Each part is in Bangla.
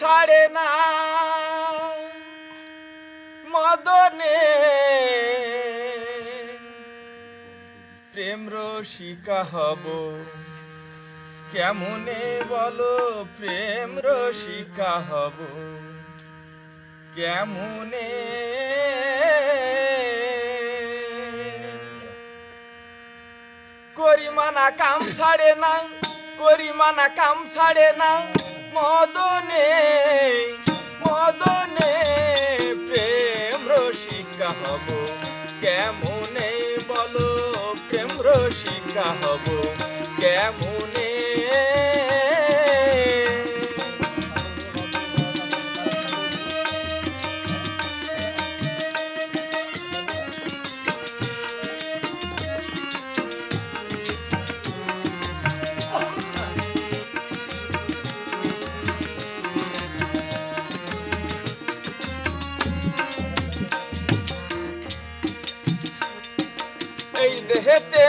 ছাড়ে না। মদনে প্রেম রসিকা হব। কেমনে বলো প্রেম রসিকা হব? কেমনে? করিমানা কাম ছাড়ে না, করিমানা কাম ছাড়ে না। মদনে মদনে প্রেম রসিকা হব। কেমনে বলো প্রেম রসিকা হব? কেমনে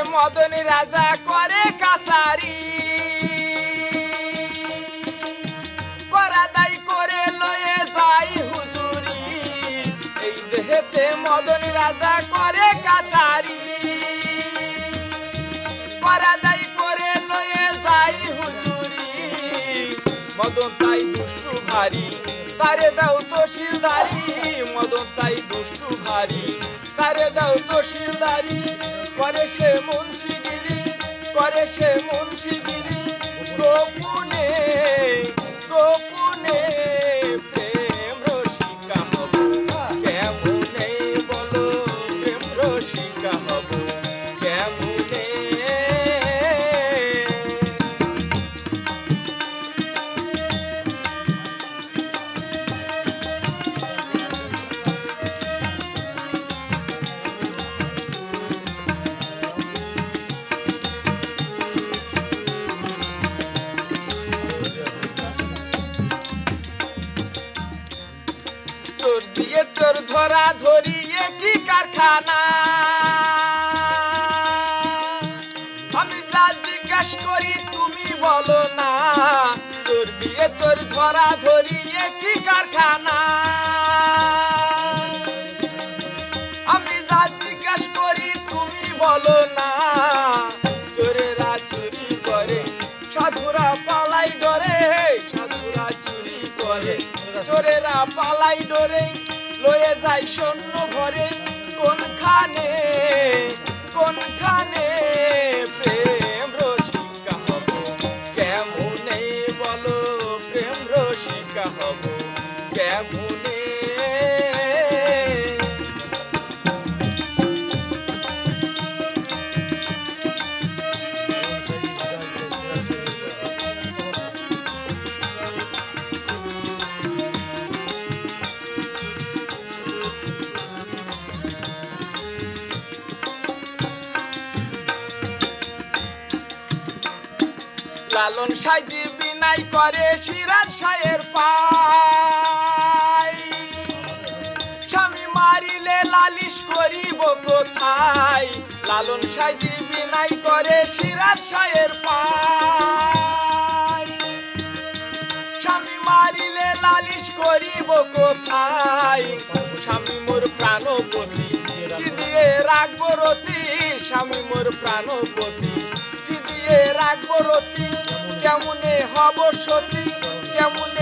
মদনী রাজা করে কাছারি। করা দাই করে লয়ে যাই হুজুরি। এই দেহেতে মদনী রাজা করে কাছারি। করা দাই করে লয়ে যাই হুজুরি। মদন তাই দুষ্টু ভারী। তারে দাও তো শিলদারি, মদন তাই দুষ্টু ভারী। তারে দাও তো শিলদারি, করে সে মুন্সিগিরি করে সে মুন্সিগিরি গোপনে গোপুনে কারখানা আমি যা জিজ্ঞাস তুমি বলো না। ধরা চোরেরা চুরি করে, সাধুরা পালাই ডরে, সাধুরা চুরি করে। চোরেরা পালাই ডরে, লয়ে যায় সৈন্য ভরে কোনখানে কোনখানে লালন সাইজি বিনাই করে সিরাজ সায়ের পাই। স্বামী মারিলে লালিশ করিব কোথায়? লালন সাইজি বিনাই করে সিরাজ সায়ের পাই। স্বামী মারিলে লালিশ করিব কোথায়? স্বামী মোর প্রাণপতি। দিয়ে রাখব রতি? স্বামী মোর প্রাণপতি। কেমনে হব সতী কেমনে